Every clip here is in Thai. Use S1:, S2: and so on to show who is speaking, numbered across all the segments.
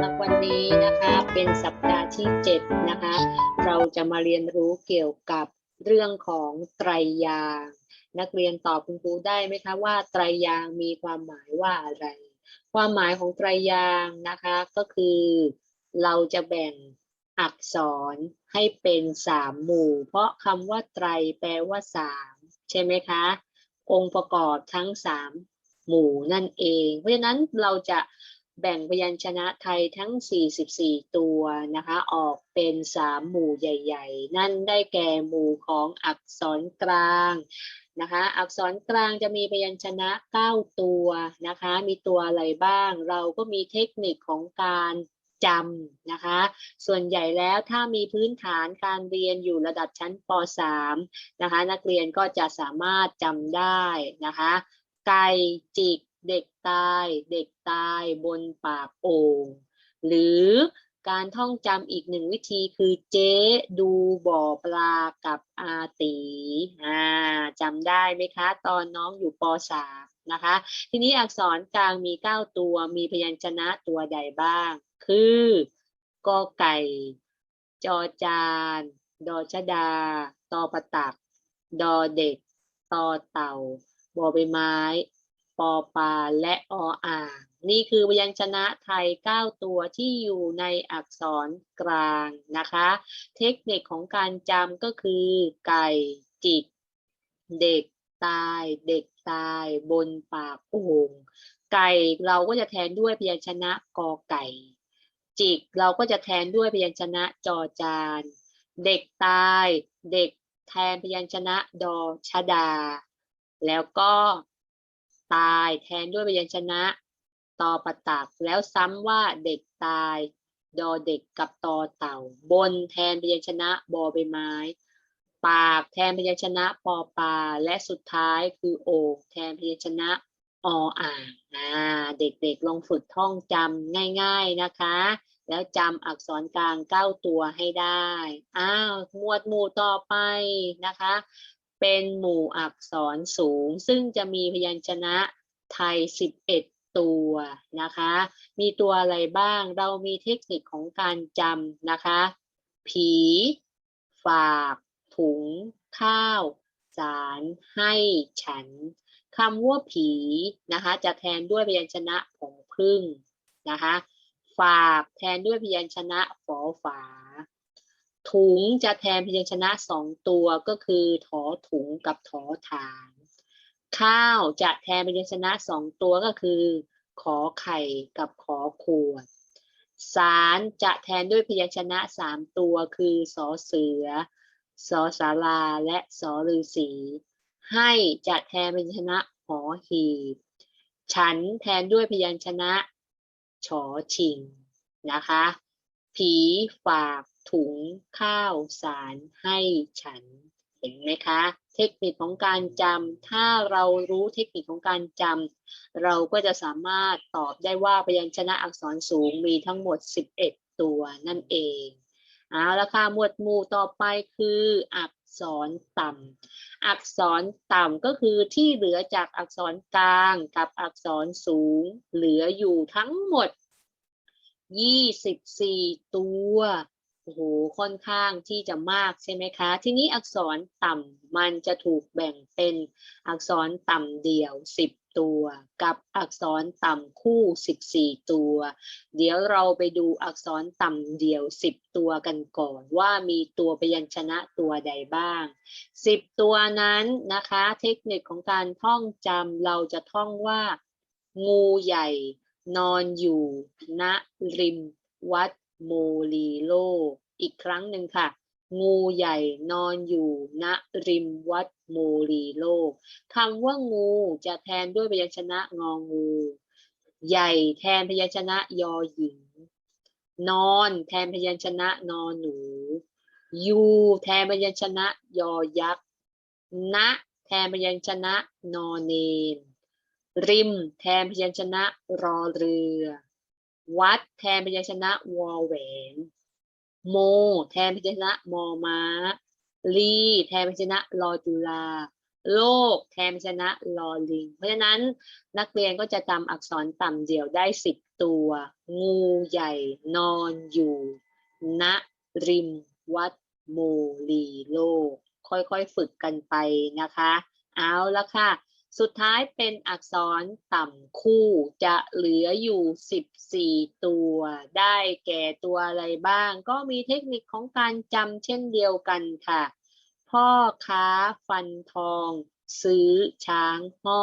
S1: ำหรับวันนี้นะคะเป็นสัปดาห์ที่ 7 นะคะ เราจะมาเรียนรู้เกี่ยวกับเรื่องของไตรยาง นักเรียนตอบคุณครูได้ไหมคะว่าไตรยางมีความหมายว่าอะไร ความหมายของไตรยางนะคะก็คือ เราจะแบ่งอักษรให้เป็นสามหมู่ เพราะคำว่าไตรแปลว่าสามใช่ไหมคะ องค์ประกอบทั้งสามหมู่นั่นเอง เพราะฉะนั้นเราจะ แบ่งพยัญชนะไทยทั้ง 44 ตัวนะคะออกเป็นสามหมู่ใหญ่ ๆ นั่นได้แก่หมู่ของอักษรกลางนะคะอักษรกลางจะมีพยัญชนะ 9 ตัวนะคะมีตัวอะไรบ้าง เราก็มีเทคนิคของการจำนะคะ ส่วนใหญ่แล้วถ้ามีพื้นฐานการเรียนอยู่ระดับชั้นป .3 นะคะ นักเรียนก็จะสามารถจำได้นะคะ ไก่จิก เด็กตาย เด็กตายบนปากโอ่งหรือการท่องจำอีกหนึ่งวิธีคือเจ๊ดูบ่อปลากับอาตีอ่าจำได้ไหมคะ ตอนน้องอยู่ป .3 นะคะ ทีนี้อักษรกลางมี 9 ตัว มีพยัญชนะตัวใดบ้าง คือกอไก่ จอจาน ดอชดา ตอประตัก ดอเด็ก ตอเต่าบอใบไม้ ปอปาและออ่างนี่คือพยัญชนะไทย 9 ตัวที่อยู่ในอักษรกลางนะคะ เทคนิคของการจำก็คือ ไก่จิก เด็กตาย เด็กตายบนปากโอ่งไก่เราก็จะแทนด้วยพยัญชนะกอไก่ จิกเราก็จะแทนด้วยพยัญชนะจอจาน เด็กตาย เด็กแทนพยัญชนะดอชดา แล้วก็ ตายแทนด้วยพยัญชนะตอประตักแล้วซ้ำว่าเด็กตาย ดอเด็กกับตอเต่า บนแทนพยัญชนะบอใบไม้ ปากแทนพยัญชนะปอปลาและสุดท้ายคือโอกแทนพยัญชนะออ่างอ่าเด็กๆลองฝึกท่องจำง่ายๆนะคะ แล้วจำอักษรกลางเก้าตัวให้ได้ อ้าว หมวดหมู่ต่อไปนะคะ เป็นหมู่อักษรสูง ซึ่งจะมีพยัญชนะไทย 11 ตัวนะคะ มีตัวอะไรบ้าง เรามีเทคนิคของการจำนะคะ ผี ฝาก ถุง ข้าว สาร ให้ฉันคำว่าผีนะคะ จะแทนด้วยพยัญชนะผงพึ่งนะคะ ฝากแทนด้วยพยัญชนะฝอฝา ถุงจะแทนพยัญชนะสองตัวก็คือถอถุงกับถอฐาน ข้าวจะแทนพยัญชนะสองตัวก็คือ ขอไข่กับขอขวด สารจะแทนด้วยพยัญชนะสามตัวคือสอเสือสอสาราและสอฤาษีให้จะแทนพยัญชนะหอหีบ ฉันแทนด้วยพยัญชนะ ฉอชิงนะคะ ผีฝากถุงข้าวสารให้ฉัน เห็นไหมคะ เทคนิคของการจำถ้าเรารู้เทคนิคของการจำเราก็จะสามารถตอบได้ว่าพยัญชนะอักษรสูงมีทั้งหมด 11 ตัวนั่นเองเอาละค่ะหมวดหมู่ต่อไปคืออักษรต่ำอักษรต่ำก็คือที่เหลือจากอักษรกลางกับอักษรสูง เหลืออยู่ทั้งหมด 24ตัวโอ้โหค่อนข้างที่จะมากใช่ไหมคะ ทีนี้อักษรต่ำมันจะถูกแบ่งเป็นอักษรต่ำเดี่ยว10ตัว กับอักษรต่ำคู่14ตัว เดี๋ยวเราไปดูอักษรต่ำเดี่ยว10ตัวกันก่อน ว่ามีตัวพยัญชนะตัวใดบ้าง10ตัวนั้นนะคะ เทคนิคของการท่องจำเราจะท่องว่า งูใหญ่ นอนอยู่ณริมวัดโมลีโล อีกครั้งหนึ่งค่ะ งูใหญ่นอนอยู่ณริมวัดโมลีโลคำว่างูจะแทนด้วยพยัญชนะงองู ใหญ่แทนพยัญชนะยอหญิง นอนแทนพยัญชนะนอนหนู ยูแทนพยัญชนะยอยักษ์ณแทนพยัญชนะนอนเนน ริม แทนพยัญชนะรอเรือ วัด แทนพยัญชนะวอแหวน โม แทนพยัญชนะมอม้า ลี แทนพยัญชนะรอจุลาโลก แทนพญชนะลอลิง เพราะฉะนั้นนักเรียนก็จะจำอักษรต่ำเดี่ยวได้สิบตัว งูใหญ่นอนอยู่ ณ ริม วัด โมลีโลก ค่อยๆฝึกกันไปนะคะ เอาละค่ะ สุดท้ายเป็นอักษรต่ำคู่จะเหลืออยู่ 14 ตัว ได้แก่ตัวอะไรบ้าง ก็มีเทคนิคของการจำเช่นเดียวกันค่ะ พ่อค้าฟันทอง ซื้อช้างห่อ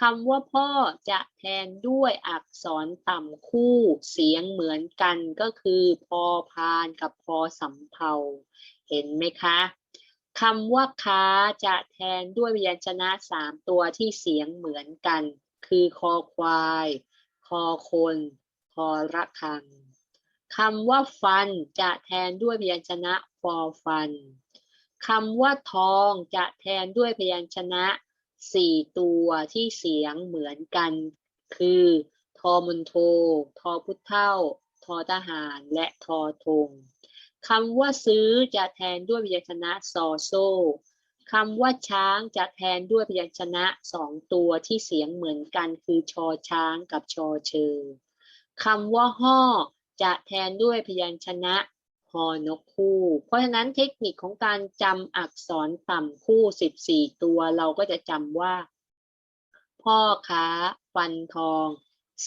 S1: คำว่าพ่อจะแทนด้วยอักษรต่ำคู่เสียงเหมือนกันก็คือ พอพานกับพอสำเภาเห็นไหมคะ คำว่าค้าจะแทนด้วยพยัญชนะสามตัวที่เสียงเหมือนกัน คือคอควาย คอคน คอระคังคำว่าฟันจะแทนด้วยพยัญชนะฟอฟันคำว่าทองจะแทนด้วยพยัญชนะสี่ตัวที่เสียงเหมือนกัน คือทอมุนโท ทอพุทธเท่า ทอทหาร และทอธง คำว่าซื้อจะแทนด้วยพยัญชนะซอโซคำว่าช้างจะแทนด้วยพยัญชนะสองตัวที่เสียงเหมือนกันคือชอช้างกับชอเชอคำว่าห่อจะแทนด้วยพยัญชนะฮอนกคู่ เพราะฉะนั้นเทคนิคของการจำอักษรต่ำคู่ 14 ตัวเราก็จะจำว่า พ่อค้าฟันทอง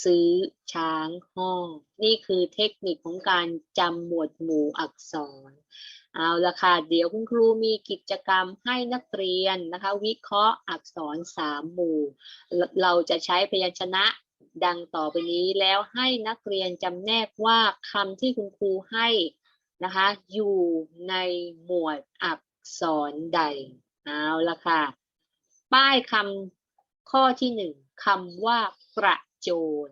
S1: ซื้อ ช้างห้อง นี่คือเทคนิคของการจำหมวดหมู่อักษร เอาละค่ะ เดี๋ยวคุณครูมีกิจกรรมให้นักเรียนนะคะ วิเคราะห์อักษรสามหมู่ เราจะใช้พยัญชนะดังต่อไปนี้แล้วให้นักเรียนจำแนกว่าคำที่คุณครูให้นะคะ อยู่ในหมวดอักษรใด เอาละค่ะ ป้ายคำข้อที่หนึ่งคำว่ากระ โจน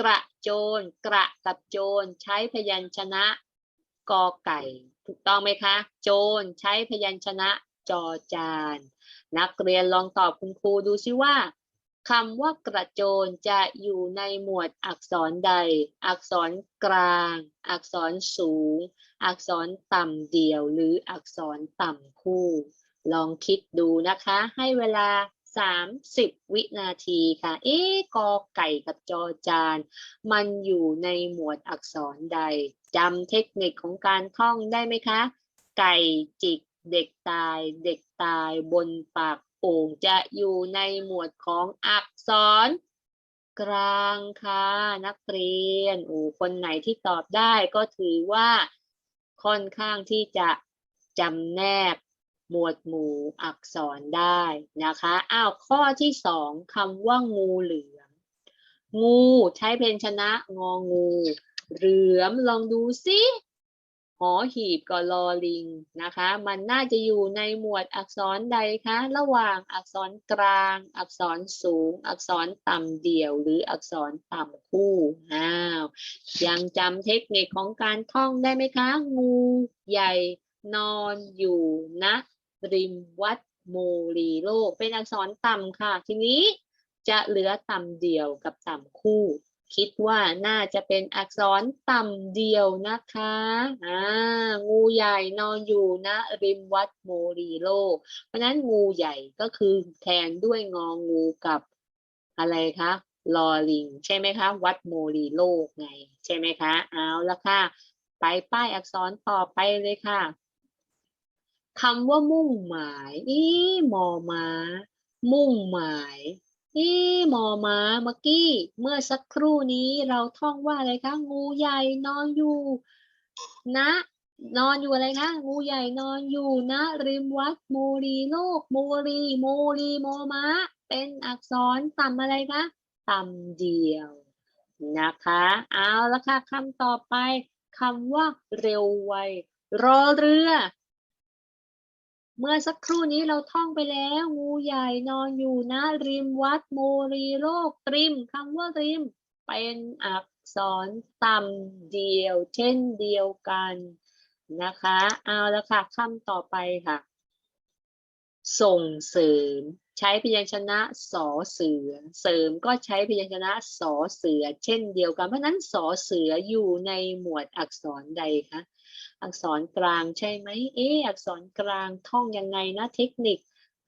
S1: กระโจนกระกับโจร ใช้พยัญชนะกอไก่ ถูกต้องไหมคะ โจรใช้พยัญชนะจอจาน นักเรียนลองตอบคุณครูดูซิว่าคำว่ากระโจนจะอยู่ในหมวดอักษรใด อักษรกลาง อักษรสูง อักษรต่ำเดี่ยว หรืออักษรต่ำคู่ ลองคิดดูนะคะ ให้เวลา 30 วินาทีค่ะ เอ๊ะกอไก่กับจอจาน มันอยู่ในหมวดอักษรใดจำเทคนิคของการท่องได้ไหมคะ ไก่จิกเด็กตาย เด็กตายบนปากโอ่งจะอยู่ในหมวดของอักษร กลางค่ะนักเรียนโอ้คนไหนที่ตอบได้ก็ถือว่าค่อนข้างที่จะจำแนก หมวดหมู่อักษรได้นะคะอ้าวข้อที่สองคำว่างูเหลือมงูใช้เพนชนะงองู เหลือมลองดูซิหอหีบกับลอลิงนะคะ มันน่าจะอยู่ในหมวดอักษรใดคะ ระหว่างอักษรกลาง อักษรสูง อักษรต่ำเดี่ยว หรืออักษรต่ำคู่อ้าวยังจำเทคนิคของการท่องได้ไหมคะ งูใหญ่นอนอยู่ณ ริมวัดโมลีโลก เป็นอักษรต่ำค่ะ ทีนี้จะเหลือต่ำเดี่ยวกับต่ำคู่ คิดว่าน่าจะเป็นอักษรต่ำเดียวนะคะอ่างูใหญ่นอนอยู่นะริมวัดโมรีโลก เพราะนั้นงูใหญ่ก็คือแทนด้วยงองูกับอะไรคะลอลิง ใช่ไหมคะ วัดโมรีโลกไง ใช่ไหมคะ เอาละค่ะ ไปป้ายอักษรต่อไปเลยค่ะ คำว่ามุ่งหมาย อีมอมามุ่งหมายที่หมอม้าเมื่อกี้ เมื่อสักครู่นี้เราท่องว่าอะไรคะงูใหญ่นอนอยู่นะนอนอยู่อะไรคะงูใหญ่นอนอยู่นะ ริมวัดโมรีโลกโมรีโมรีโมม้าเป็นอักษรต่ำอะไรคะต่ำเดียว นะคะ เอาละค่ะคำต่อไปคำว่าเร็วไวรอเรือ เมื่อสักครู่นี้เราท่องไปแล้ว งูใหญ่นอนอยู่นะ ริมวัดโมรีโลกริมคำว่าริม เป็นอักษรต่ำเดียว เช่นเดียวกันนะคะ เอาละค่ะคำต่อไปค่ะ ส่งเสริม ใช้พยัญชนะสอเสือ เสริมก็ใช้พยัญชนะสอเสือ เช่นเดียวกัน เพราะนั้นสอเสืออยู่ในหมวดอักษรใดคะ อักษรกลางใช่ไหมเอออักษรกลางท่องยังไงนะเทคนิค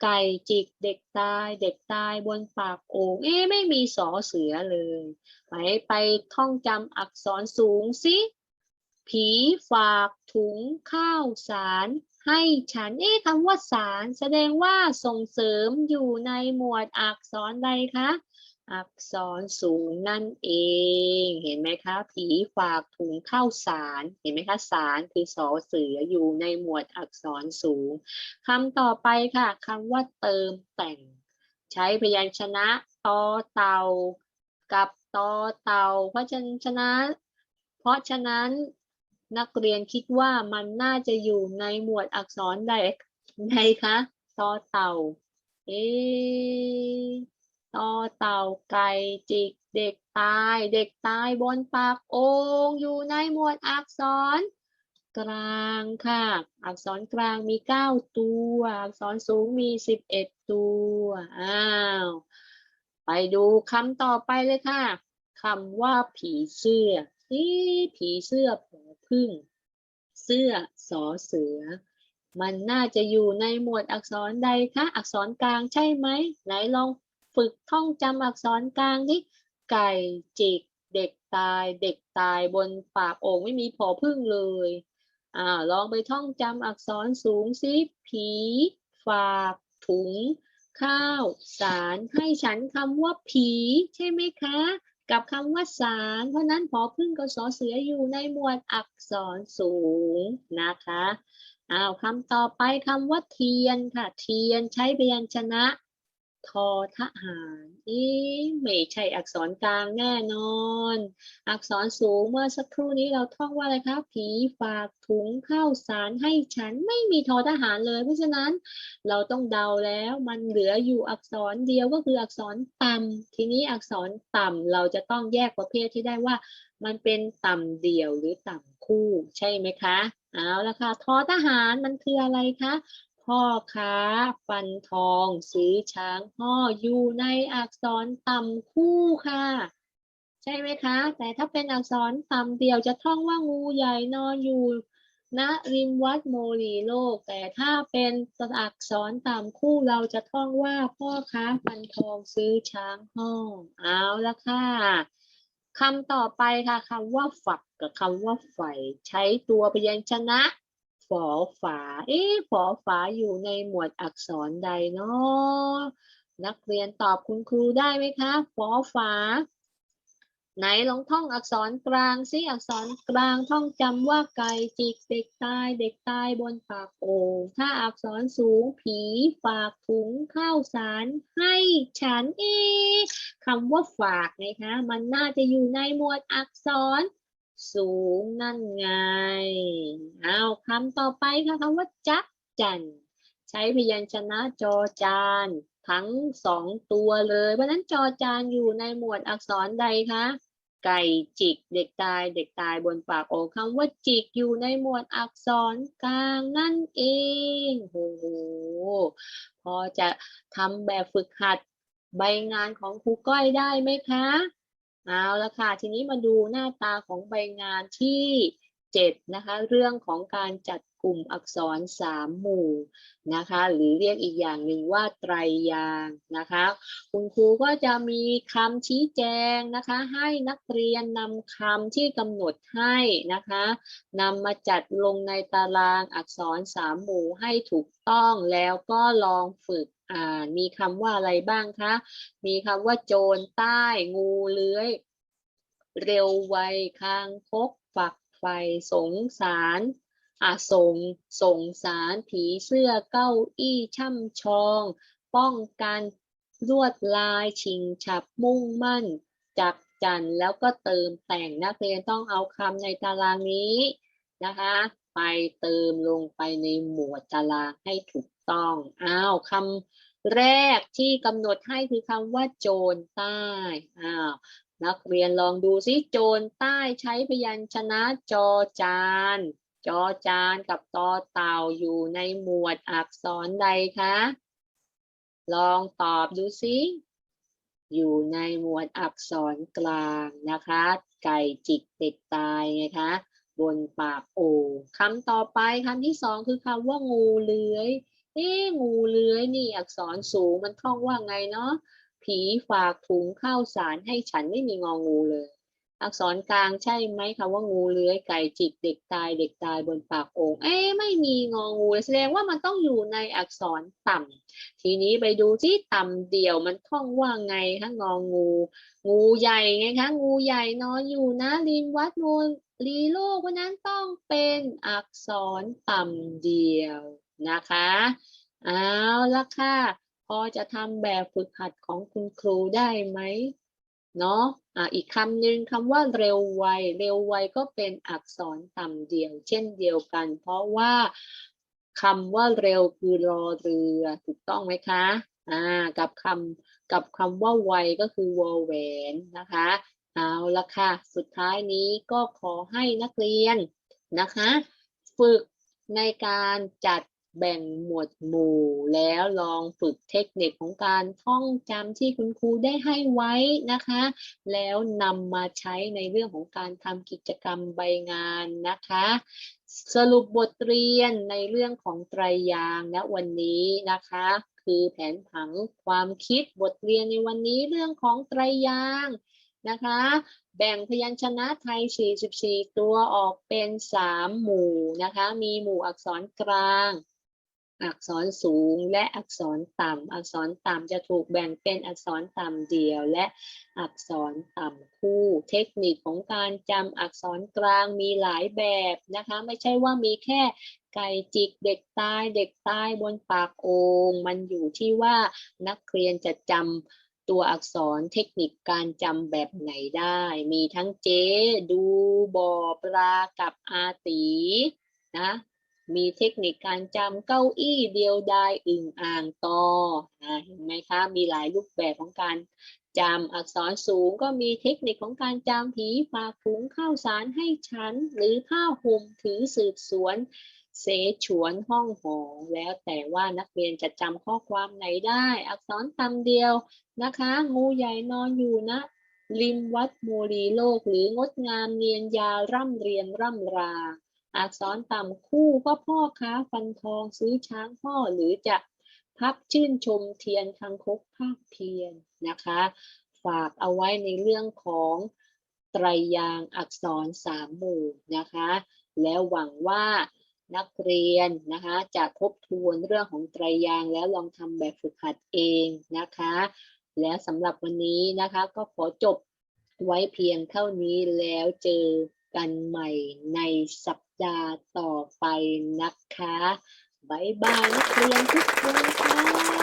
S1: ไก่จิกเด็กตาย เด็กตายบนปากโอ่งเอ๊ไม่มีสอเสือเลยไปไปท่องจำอักษรสูงสิผีฝากถุงข้าวสารให้ฉัน เอ๊ะคำว่าสารแสดงว่าส่งเสริมอยู่ในหมวดอักษรใดคะ อักษรสูงนั่นเอง เห็นไหมคะ ผีฝากถุงข้าวสาร เห็นไหมคะสารคือสอเสืออยู่ในหมวดอักษรสูงคำต่อไปค่ะคำว่าเติมแต่ง ใช้พยัญชนะตอเตา กับตอเตาเพราะฉะนั้นเพราะฉะนั้นนักเรียนคิดว่ามันน่าจะอยู่ในหมวดอักษรใดใดคะตอเต่า เอ๊ ต่อเต่าไก่จิกเด็กตายเด็กตายบนปากโอ่งอยู่ในหมวดอักษร กลางค่ะ อักษรกลางมีเก้าตัว อักษรสูงมีสิบเอ็ดตัวอ้าวไปดูคำต่อไปเลยค่ะคำว่าผีเสื้อนี่ผีเสื้อผอพึ่ง เสื้อสอเสือ มันน่าจะอยู่ในหมวดอักษรใดคะอักษรกลางใช่ไหมไหนลอง ฝึกท่องจำอักษรกลางที่ไก่จิก เด็กตาย เด็กตายบนปากโอ่งไม่มีผอพึ่งเลยอ่าลองไปท่องจำอักษรสูงสิผี ฝากถุง ข้าว สารให้ฉันคำว่าผี ใช่ไหมคะ กับคำว่าสาร เพราะนั้นผอพึ่งกับสอเสืออยู่ในหมวดอักษรสูงนะคะอ้าวคำต่อไปคำว่าเทียนค่ะ เทียนใช้พยัญชนะ ทอทหารอีไม่ใช่อักษรกลางแน่นอน อักษรสูงเมื่อสักครู่นี้เราท่องว่าอะไรคะผีฝากถุงข้าวสารให้ฉันไม่มีทอทหารเลย เพราะฉะนั้นเราต้องเดาแล้วมันเหลืออยู่อักษรเดียวก็คืออักษรต่ำทีนี้อักษรต่ำเราจะต้องแยกประเภทที่ได้ว่า มันเป็นต่ำเดียวหรือต่ำคู่ใช่ไหมคะเอาละค่ะทอทหารมันคืออะไรคะ พ่อค้า ฟันทอง ซื้อช้างห่ออยู่ในอักษรต่ำคู่ค่ะ ใช่ไหมคะ แต่ถ้าเป็นอักษรต่ำเดียวจะท่องว่างูใหญ่นอนอยู่ณริมวัดโมลีโลก แต่ถ้าเป็นอักษรต่ำคู่เราจะท่องว่าพ่อค้าฟันทองซื้อช้างห้อง เอาละค่ะคำต่อไปค่ะคำว่าฝักกับคำว่าไฟใช้ตัวพยัญชนะ ฝอฝา เอ๊ะฝอฝาอยู่ในหมวดอักษรใดเนาะนักเรียนตอบคุณครูได้ไหมคะฝอฝา ไหนลองท่องอักษรกลางสิอักษรกลางท่องจำว่าไก่จิกเด็กตาย เด็กตายบนปากโอ่งถ้าอักษรสูงผีฝากถุงข้าวสารให้ฉันเอ๊ะคำว่าฝากไงคะ มันน่าจะอยู่ในหมวดอักษร สูงนั่นไง เอาคำต่อไปค่ะคำว่าจักจัน ใช้พยัญชนะจอจาน ทั้งสองตัวเลย เพราะนั้นจอจานอยู่ในหมวดอักษรใดคะ ไก่จิกเด็กตายเด็กตายบนปากโอคำว่าจิกอยู่ในหมวดอักษรกลางนั่นเองโอ้โหพอจะทำแบบฝึกหัดใบงานของครูก้อยได้ไหมคะ เอาละค่ะ ทีนี้มาดูหน้าตาของใบงานที่เจ็ดนะคะ เรื่องของการจัดกลุ่มอักษรสามหมู่นะคะ หรือเรียกอีกอย่างหนึ่งว่าไตรยางนะคะ คุณครูก็จะมีคำชี้แจงนะคะ ให้นักเรียนนำคำที่กำหนดให้นะคะนำมาจัดลงในตารางอักษรสามหมู่ให้ถูกต้องแล้วก็ลองฝึก อ่านมีคำว่าอะไรบ้างคะ มีคำว่าโจรใต้ งูเลื้อย เร็วไวคางคกฝักไฟสงสารอาสงสงสารผีเสื้อเก้าอี้ช่ำชอง ป้องกันลวดลายชิงฉับมุ่งมั่น จับจันแล้วก็เติมแต่งนักเรียนต้องเอาคำในตารางนี้นะคะ ไปเติมลงไปในหมวดตารางให้ถูก ต้องอ้าวคำแรกที่กำหนดให้คือคำว่าโจรใต้อ้าวนักเรียนลองดูซิโจรใต้ใช้พยัญชนะจอจานจอจานกับตอเต่าอยู่ในหมวดอักษรใดคะ ลองตอบดูซิอยู่ในหมวดอักษรกลางนะคะ ไก่จิกเด็กตายไงคะ บนปากโอ่งคำต่อไปคำที่สองคือคำว่างูเลื้อย เอ๊งูเลื้อยนี่อักษรสูงมันท่องว่าไงเนาะผีฝากถุงข้าวสารให้ฉันไม่มีงองูเลย อักษรกลางใช่ไหมคะว่างูเลื้อยไก่จิกเด็กตายเด็กตายบนปากโอ่งเอ๊ไม่มีงองูแสดงว่ามันต้องอยู่ในอักษรต่ำทีนี้ไปดูที่ต่ำเดี่ยวมันท่องว่าไงคะงองู งูใหญ่ไงคะงูใหญ่นอนอยู่นะริมวัดโนนลีโลกวันนั้นต้องเป็นอักษรต่ำเดียว นะคะเอาละค่ะ พอจะทำแบบฝึกหัดของคุณครูได้ไหมเนาะอะอีกคำหนึ่งคำว่าเร็วไว เร็วไวก็เป็นอักษรต่ำเดียว เช่นเดียวกัน เพราะว่าคำว่าเร็วคือรอเรือถูกต้องไหมคะอ่ากับคำกับคำว่าไวก็คือวอแหวนนะคะเอาละค่ะ สุดท้ายนี้ก็ขอให้นักเรียนนะคะ ฝึกในการจัด แบ่งหมวดหมู่แล้วลองฝึกเทคนิคของการท่องจำที่คุณครูได้ให้ไว้นะคะ แล้วนำมาใช้ในเรื่องของการทำกิจกรรมใบงานนะคะ สรุปบทเรียนในเรื่องของไตรยางค์ณวันนี้นะคะคือแผนผังความคิดบทเรียนในวันนี้เรื่องของไตรยางค์นะคะ แบ่งพยัญชนะไทย 44 ตัวออกเป็น 3 หมู่นะคะ มีหมู่อักษรกลาง อักษรสูงและอักษรต่ำ อักษรต่ำจะถูกแบ่งเป็นอักษรต่ำเดียว และอักษรต่ำคู่ เทคนิคของการจำอักษรกลางมีหลายแบบนะคะ ไม่ใช่ว่ามีแค่ไก่จิกเด็กตายเด็กตายบนปากโอ่งมันอยู่ที่ว่านักเรียนจะจำตัวอักษรเทคนิคการจำแบบไหนได้ มีทั้งเจ๊ ดูบอปลากับอาตีนะ มีเทคนิคการจำเก้าอี้เดียวดายอึ่งอ่างตอนะเห็นไหมคะ มีหลายรูปแบบของการจำอักษรสูงก็มีเทคนิคของการจำผีฝากถุงข้าวสารให้ฉัน หรือผ้าห่มถือสืบสวนเสฉวนห้องหอแล้วแต่ว่านักเรียนจะจำข้อความไหนได้ อักษรคำเดียวนะคะ งูใหญ่นอนอยู่นะ ริมวัดโมรีโลกหรืองดงามเนียนยาร่ำเรียนร่ำรา อักษรต่ำคู่ก็พ่อค้าฟันทองซื้อช้างพ่อหรือจะพับชื่นชมเทียนคังคกภาคเพียรนะคะ ฝากเอาไว้ในเรื่องของไตรยางอักษรสามหมู่นะคะ แล้วหวังว่านักเรียนนะคะจะทบทวนเรื่องของไตรยางแล้วลองทำแบบฝึกหัดเองนะคะ และสำหรับวันนี้นะคะก็ขอจบไว้เพียงเท่านี้แล้วเจอกันใหม่ในสัป จาต่อไปนะคะบายบายนักเรียนทุกคนค่ะ